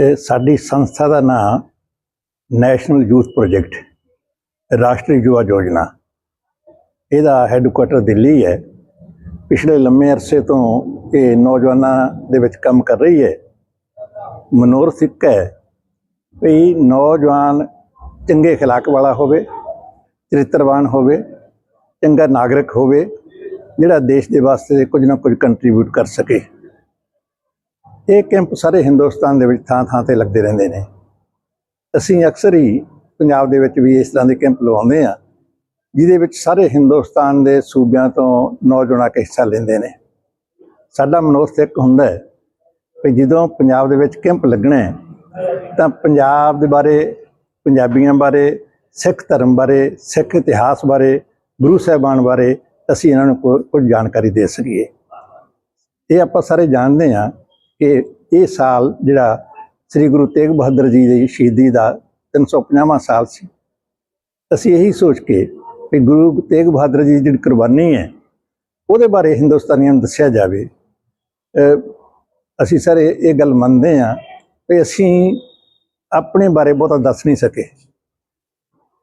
ਇਹ ਸਾਡੀ ਸੰਸਥਾ ਦਾ ਨਾਮ ਨੈਸ਼ਨਲ ਯੂਥ ਪ੍ਰੋਜੈਕਟ, ਰਾਸ਼ਟਰੀ ਯੁਵਾ ਯੋਜਨਾ। ਇਹਦਾ ਹੈੱਡਕੁਆਟਰ ਦਿੱਲੀ ਹੈ। ਪਿਛਲੇ ਲੰਮੇ ਅਰਸੇ ਤੋਂ ਇਹ ਨੌਜਵਾਨਾਂ ਦੇ ਵਿੱਚ ਕੰਮ ਕਰ ਰਹੀ ਹੈ। ਮਨੋਰਥ ਇੱਕ ਹੈ ਵੀ ਨੌਜਵਾਨ ਚੰਗੇ ਖਿਲਾਕ ਵਾਲਾ ਹੋਵੇ, ਚਰਿੱਤਰਵਾਨ ਹੋਵੇ, ਚੰਗਾ ਨਾਗਰਿਕ ਹੋਵੇ, ਜਿਹੜਾ ਦੇਸ਼ ਦੇ ਵਾਸਤੇ ਕੁਝ ਨਾ ਕੁਝ ਕੰਟਰੀਬਿਊਟ ਕਰ ਸਕੇ। ਇਹ ਕੈਂਪ ਸਾਰੇ ਹਿੰਦੁਸਤਾਨ ਦੇ ਵਿੱਚ ਥਾਂ ਥਾਂ ਤੇ ਲੱਗਦੇ ਰਹਿੰਦੇ ਨੇ। ਅਸੀਂ ਅਕਸਰ ਹੀ ਪੰਜਾਬ ਦੇ ਵਿੱਚ ਵੀ ਇਸ ਤਰ੍ਹਾਂ ਦੇ ਕੈਂਪ ਲਵਾਉਂਦੇ ਆ ਜਿਹਦੇ ਵਿੱਚ ਸਾਰੇ ਹਿੰਦੁਸਤਾਨ ਦੇ ਸੂਬਿਆਂ ਤੋਂ ਨੌਜਵਾਨ ਆ ਕੇ ਹਿੱਸਾ ਲੈਂਦੇ ਨੇ। ਸਾਡਾ ਮਨੋਰਥ ਇੱਕ ਹੁੰਦਾ ਹੈ ਕਿ ਜਦੋਂ ਪੰਜਾਬ ਦੇ ਵਿੱਚ ਕੈਂਪ ਲੱਗਣਾ ਤਾਂ ਪੰਜਾਬ ਦੇ ਬਾਰੇ, ਪੰਜਾਬੀਆਂ ਬਾਰੇ, ਸਿੱਖ ਧਰਮ ਬਾਰੇ, ਸਿੱਖ ਇਤਿਹਾਸ ਬਾਰੇ, ਗੁਰੂ ਸਾਹਿਬਾਨ ਬਾਰੇ ਅਸੀਂ ਇਹਨਾਂ ਨੂੰ ਕੁ- ਕੁਝ ਜਾਣਕਾਰੀ ਦੇ ਸਕੀਏ। ਇਹ ਆਪਾਂ ਸਾਰੇ ਜਾਣਦੇ ਹਾਂ ਕਿ ਇਹ ਸਾਲ ਜਿਹੜਾ ਸ੍ਰੀ ਗੁਰੂ ਤੇਗ ਬਹਾਦਰ ਜੀ ਦੀ ਸ਼ਹੀਦੀ ਦਾ 350ਵਾਂ ਸਾਲ ਸੀ। ਅਸੀਂ ਇਹੀ ਸੋਚ ਕੇ ਕਿ ਗੁਰੂ ਤੇਗ ਬਹਾਦਰ ਜੀ ਦੀ ਜਿਹੜੀ ਕੁਰਬਾਨੀ ਹੈ, ਉਹਦੇ ਬਾਰੇ ਹਿੰਦੁਸਤਾਨੀਆਂ ਨੂੰ ਦੱਸਿਆ ਜਾਵੇ। ਅਸੀਂ ਸਾਰੇ ਇਹ ਗੱਲ ਮੰਨਦੇ ਹਾਂ ਕਿ ਅਸੀਂ ਆਪਣੇ ਬਾਰੇ ਬਹੁਤਾ ਦੱਸ ਨਹੀਂ ਸਕੇ।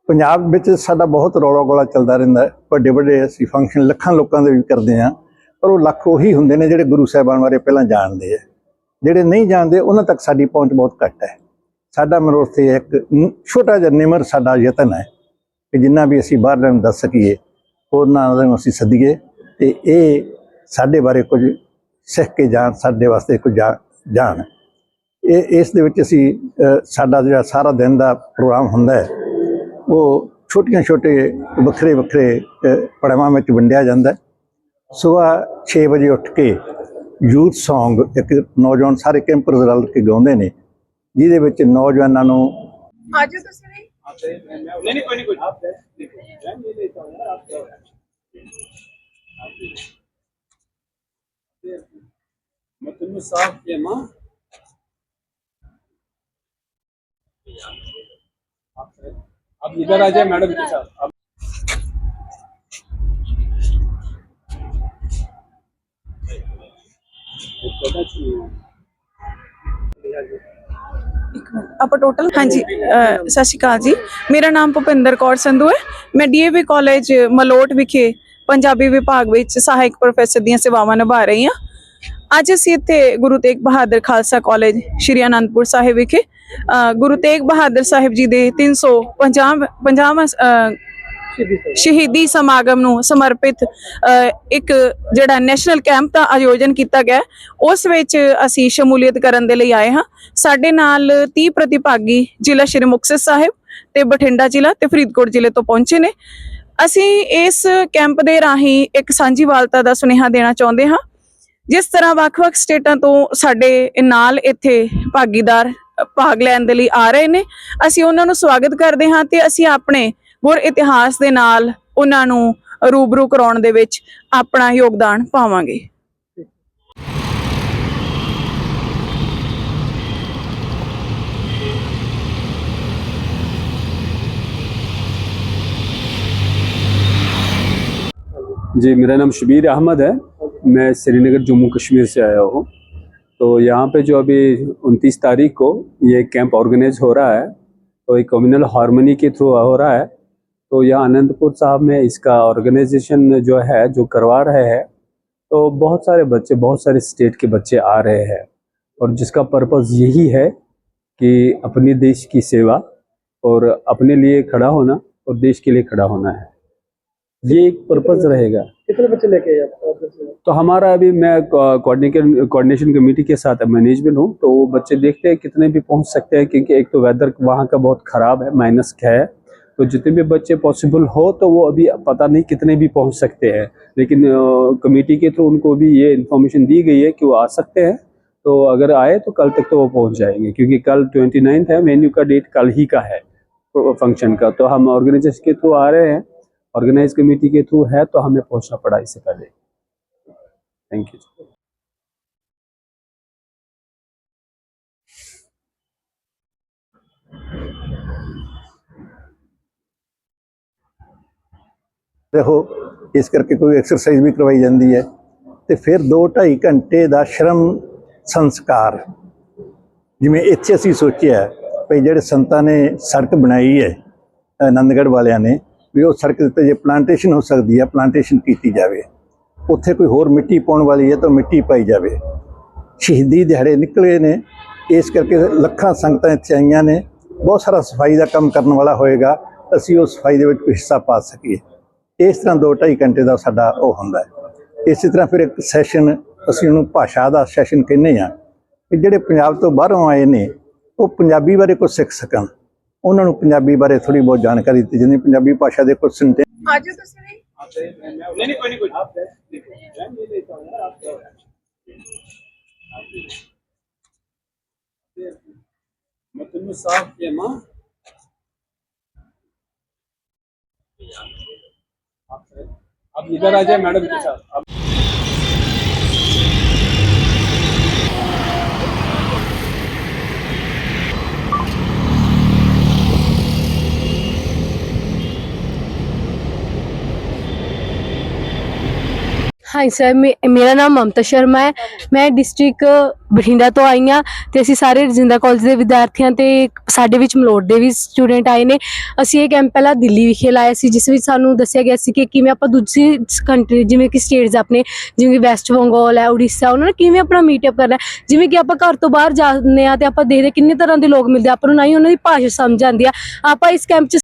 ਪੰਜਾਬ ਵਿੱਚ ਸਾਡਾ ਬਹੁਤ ਰੌਲਾ ਗੋਲਾ ਚੱਲਦਾ ਰਹਿੰਦਾ ਵੱਡੇ ਵੱਡੇ ਅਸੀਂ ਫੰਕਸ਼ਨ ਲੱਖਾਂ ਲੋਕਾਂ ਦੇ ਵੀ ਕਰਦੇ ਹਾਂ, ਪਰ ਉਹ ਲੱਖ ਉਹੀ ਹੁੰਦੇ ਨੇ ਜਿਹੜੇ ਗੁਰੂ ਸਾਹਿਬਾਨ ਬਾਰੇ ਪਹਿਲਾਂ ਜਾਣਦੇ ਆ। ਜਿਹੜੇ ਨਹੀਂ ਜਾਣਦੇ, ਉਹਨਾਂ ਤੱਕ ਸਾਡੀ ਪਹੁੰਚ ਬਹੁਤ ਘੱਟ ਹੈ। ਸਾਡਾ ਮਨੋਰਥ ਇਹ ਇੱਕ ਛੋਟਾ ਜਿਹਾ ਨਿਮਰ ਸਾਡਾ ਯਤਨ ਹੈ ਕਿ ਜਿੰਨਾ ਵੀ ਅਸੀਂ ਬਾਹਰਲਿਆਂ ਨੂੰ ਦੱਸ ਸਕੀਏ ਉਹਨਾਂ ਨੂੰ ਅਸੀਂ ਸੱਦੀਏ ਤੇ ਇਹ ਸਾਡੇ ਬਾਰੇ ਕੁਝ ਸਿੱਖ ਕੇ ਜਾਣ, ਸਾਡੇ ਵਾਸਤੇ ਕੁਝ ਜਾ- ਜਾਣ। ਇਹ, ਇਸ ਦੇ ਵਿੱਚ ਅਸੀਂ ਸਾਡਾ ਜਿਹੜਾ ਸਾਰਾ ਦਿਨ ਦਾ ਪ੍ਰੋਗਰਾਮ ਹੁੰਦਾ ਹੈ, ਉਹ ਛੋਟੀਆਂ ਛੋਟੇ ਵੱਖਰੇ ਵੱਖਰੇ ਪੜਾਵਾਂ ਵਿੱਚ ਵੰਡਿਆ ਜਾਂਦਾ ਹੈ। ਸਵੇਰ 6 ਵਜੇ ਉੱਠ ਕੇ ਯੂਥ Song ਇੱਕ ਨੌਜਵਾਨ ਸਾਰੇ ਕੈਂਪਰਸ ਰਲ ਕੇ ਗਾਉਂਦੇ ਨੇ ਜਿਹਦੇ ਵਿੱਚ ਨੌਜਵਾਨਾਂ ਨੂੰ ਆਜੋ ਤੁਸੀਂ ਵੀ नहीं नहीं कोई नहीं कोई आप मैं तुम्हें साफ किया माँ आप इधर आ जाए मैडम के साथ ਆਪਾਂ ਟੋਟਲ ਹਾਂਜੀ ਸਤਿ ਸ਼੍ਰੀ ਅਕਾਲ ਜੀ। ਮੇਰਾ ਨਾਮ ਭੁਪਿੰਦਰ ਕੌਰ ਸੰਧੂ ਹੈ। ਮੈਂ ਡੀਏਵੀ ਕਾਲਜ ਮਲੋਟ ਵਿਖੇ ਪੰਜਾਬੀ ਵਿਭਾਗ ਵਿੱਚ ਸਹਾਇਕ ਪ੍ਰੋਫੈਸਰ ਦੀਆਂ ਸੇਵਾਵਾਂ ਨਿਭਾ ਰਹੀ ਹਾਂ। ਅੱਜ ਅਸੀਂ ਇੱਥੇ ਗੁਰੂ ਤੇਗ ਬਹਾਦਰ ਖਾਲਸਾ ਕਾਲਜ ਸ਼੍ਰੀ ਅਨੰਦਪੁਰ ਸਾਹਿਬ ਵਿਖੇ ਗੁਰੂ ਤੇਗ ਬਹਾਦਰ ਸਾਹਿਬ ਜੀ ਦੇ 350 50ਵਾਂ ਅਹ, ਸ਼ਹੀਦੀ ਸਮਾਗਮ ਨੂੰ ਸਮਰਪਿਤ ਇੱਕ ਜਿਹੜਾ ਨੈਸ਼ਨਲ ਕੈਂਪ ਦਾ ਆਯੋਜਨ ਕੀਤਾ ਗਿਆ ਉਸ ਵਿੱਚ ਅਸੀਂ ਸ਼ਮੂਲੀਅਤ ਕਰਨ ਦੇ ਲਈ ਆਏ ਹਾਂ। ਸਾਡੇ ਨਾਲ 30 ਪ੍ਰਤੀਭਾਗੀ ਜ਼ਿਲ੍ਹਾ ਸ਼੍ਰੀ ਮੁਕਤਸਰ ਸਾਹਿਬ ਤੇ ਬਠਿੰਡਾ ਜ਼ਿਲ੍ਹਾ ਤੇ ਫਰੀਦਕੋਟ ਜ਼ਿਲ੍ਹੇ ਤੋਂ ਪਹੁੰਚੇ ਨੇ। ਅਸੀਂ ਇਸ ਕੈਂਪ ਦੇ ਰਾਹੀਂ ਇੱਕ ਸਾਂਝੀਵਾਲਤਾ ਦਾ ਸੁਨੇਹਾ ਦੇਣਾ ਚਾਹੁੰਦੇ ਹਾਂ। ਜਿਸ ਤਰ੍ਹਾਂ ਵੱਖ-ਵੱਖ ਸਟੇਟਾਂ ਤੋਂ ਸਾਡੇ ਨਾਲ ਇੱਥੇ ਭਾਗੀਦਾਰ ਭਾਗ ਲੈਣ ਦੇ ਲਈ ਆ ਰਹੇ ਨੇ। ਅਸੀਂ ਉਹਨਾਂ ਨੂੰ ਸਵਾਗਤ ਕਰਦੇ ਹਾਂ ਤੇ ਅਸੀਂ ਆਪਣੇ ਗੁਰ ਇਤਿਹਾਸ ਦੇ ਨਾਲ ਉਹਨਾਂ ਨੂੰ ਰੂਬਰੂ ਕਰਾਉਣ ਦੇ ਵਿੱਚ ਆਪਣਾ ਯੋਗਦਾਨ ਪਾਵਾਂਗੇ जी मेरा नाम शबीर अहमद है मैं श्रीनगर जम्मू कश्मीर से आया हूँ तो यहाँ पे जो अभी उनतीस तारीख को ये कैंप ऑर्गेनाइज हो रहा है तो एक कम्युनल हारमोनी के थ्रू हो रहा है तो यहाँ अनंतपुर साहब में इसका ऑर्गेनाइजेशन जो है जो करवा रहे हैं तो बहुत सारे बच्चे बहुत सारे स्टेट के बच्चे आ रहे हैं। और जिसका पर्पज़ यही है कि अपने देश की सेवा और अपने लिए खड़ा होना और देश के लिए खड़ा होना है। ये एक पर्पज रहेगा। कितने बच्चे लेके तो हमारा अभी मैं कोऑर्डिनेशन कमेटी के साथ मैनेजमेंट हूँ तो वो बच्चे देखते हैं कितने भी पहुँच सकते हैं क्योंकि एक तो वेदर वहाँ का बहुत ख़राब है माइनस है तो जितने भी बच्चे पॉसिबल हो तो वो अभी पता नहीं कितने भी पहुँच सकते हैं। लेकिन कमेटी के थ्रू उनको भी ये इन्फॉर्मेशन दी गई है कि वो आ सकते हैं। तो अगर आए तो कल तक तो वो पहुँच जाएँगे, क्योंकि कल ट्वेंटी नाइन्थ है मेन्यू का डेट कल ही का है फ़ंक्शन का। तो हम ऑर्गेनाइजेशन के थ्रू आ रहे हैं। ऑर्गेनाइज कमेटी के थ्रू है तो हमें पहुँचना पड़ा इससे पहले। थैंक यू ਰਹੋ, ਇਸ ਕਰਕੇ ਕੋਈ ਐਕਸਰਸਾਈਜ਼ ਵੀ ਕਰਵਾਈ ਜਾਂਦੀ ਹੈ। ਤੇ ਫਿਰ 2 2.5 ਘੰਟੇ ਦਾ ਸ਼ਰਮ ਸੰਸਕਾਰ। ਜਿਵੇਂ ਇੱਥੇ ਅਸੀਂ ਸੋਚਿਆ ਵੀ ਜਿਹੜੇ ਸੰਤਾਂ ਨੇ ਸੜਕ ਬਣਾਈ ਹੈ ਆਨੰਦਗੜ੍ਹ ਵਾਲਿਆਂ ਨੇ, ਵੀ ਉਹ ਸੜਕ ਦੇ ਉੱਤੇ ਜੇ ਪਲਾਂਟੇਸ਼ਨ ਹੋ ਸਕਦੀ ਹੈ ਪਲਾਂਟੇਸ਼ਨ ਕੀਤੀ ਜਾਵੇ। ਉੱਥੇ ਕੋਈ ਹੋਰ ਮਿੱਟੀ ਪਾਉਣ ਵਾਲੀ ਹੈ ਤਾਂ ਮਿੱਟੀ ਪਾਈ ਜਾਵੇ। ਸ਼ਹੀਦੀ ਦਿਹਾੜੇ ਨਿਕਲੇ ਨੇ, ਇਸ ਕਰਕੇ ਲੱਖਾਂ ਸੰਗਤਾਂ ਇੱਥੇ ਆਈਆਂ ਨੇ। ਬਹੁਤ ਸਾਰਾ ਸਫ਼ਾਈ ਦਾ ਕੰਮ ਕਰਨ ਵਾਲਾ ਹੋਏਗਾ। ਅਸੀਂ ਉਹ ਸਫ਼ਾਈ ਦੇ ਵਿੱਚ ਹਿੱਸਾ ਪਾ ਸਕੀਏ। ਇਸ ਤਰ੍ਹਾਂ 2-2.5 ਘੰਟੇ ਦਾ ਸਾਡਾ ਉਹ ਹੁੰਦਾ ਹੈ। ਇਸੇ ਤਰ੍ਹਾਂ ਫਿਰ ਇੱਕ ਸੈਸ਼ਨ ਅਸੀਂ ਉਹਨੂੰ ਭਾਸ਼ਾ ਦਾ ਸੈਸ਼ਨ ਕਹਿੰਦੇ ਆ ਕਿ ਜਿਹੜੇ ਪੰਜਾਬ ਤੋਂ ਬਾਹਰੋਂ ਆਏ ਨੇ ਉਹ ਪੰਜਾਬੀ ਬਾਰੇ ਕੁਝ ਸਿੱਖ ਸਕਣ। ਉਹਨਾਂ ਨੂੰ ਪੰਜਾਬੀ ਬਾਰੇ ਥੋੜੀ ਬਹੁਤ ਜਾਣਕਾਰੀ ਦਿੱਤੀ ਜਾਂਦੀ ਪੰਜਾਬੀ ਭਾਸ਼ਾ ਦੇ ਕੁਝ ਸੰਤੇ ਆਜੋ ਤੁਸੀਂ ਨਹੀਂ ਨਹੀਂ आप इधर आ जाए मैडम के साथ ਹਾਂਜੀ ਸਰ ਮੇ- ਮੇਰਾ ਨਾਮ ਮਮਤਾ ਸ਼ਰਮਾ ਹੈ। ਮੈਂ ਡਿਸਟ੍ਰਿਕਟ ਬਠਿੰਡਾ ਤੋਂ ਆਈ ਹਾਂ ਤੇ ਅਸੀਂ ਸਾਰੇ ਰਜਿੰਦਰਾ ਕਾਲਜ ਦੇ ਵਿਦਿਆਰਥੀਆਂ ਤੇ ਸਾਡੇ ਵਿੱਚ ਮਲੋਟ ਦੇ ਵੀ ਸਟੂਡੈਂਟ ਆਏ ਨੇ। ਅਸੀਂ ਇਹ ਕੈਂਪ ਪਹਿਲਾਂ ਦਿੱਲੀ ਵਿਖੇ ਲਾਇਆ ਸੀ, ਜਿਸ ਵਿੱਚ ਸਾਨੂੰ ਦੱਸਿਆ ਗਿਆ ਸੀ ਕਿ ਕਿਵੇਂ ਆਪਾਂ ਦੂਜੀ ਕੰਟਰੀ ਜਿਵੇਂ ਕਿ ਸਟੇਟਸ ਆਪਣੇ, ਜਿਵੇਂ ਕਿ ਵੈਸਟ ਬੰਗਾਲ ਹੈ ਉੜੀਸਾ ਉਹਨਾਂ ਨੇ ਕਿਵੇਂ ਆਪਣਾ ਮੀਟਅਪ ਕਰਨਾ ਜਿਵੇਂ ਕਿ ਆਪਾਂ ਘਰ ਤੋਂ ਬਾਹਰ ਜਾਂਦੇ ਆ ਤੇ ਆਪਾਂ ਦੇਖਦੇ ਕਿੰਨੇ ਤਰ੍ਹਾਂ ਦੇ ਲੋਕ ਮਿਲਦੇ ਆਪਾਂ ਨੂੰ ਨਾ ਹੀ ਉਹਨਾਂ ਦੀ ਭਾਸ਼ਾ ਸਮਝ ਆਉਂਦੀ ਆ। ਆਪਾਂ ਇਸ ਕੈਂਪ 'ਚ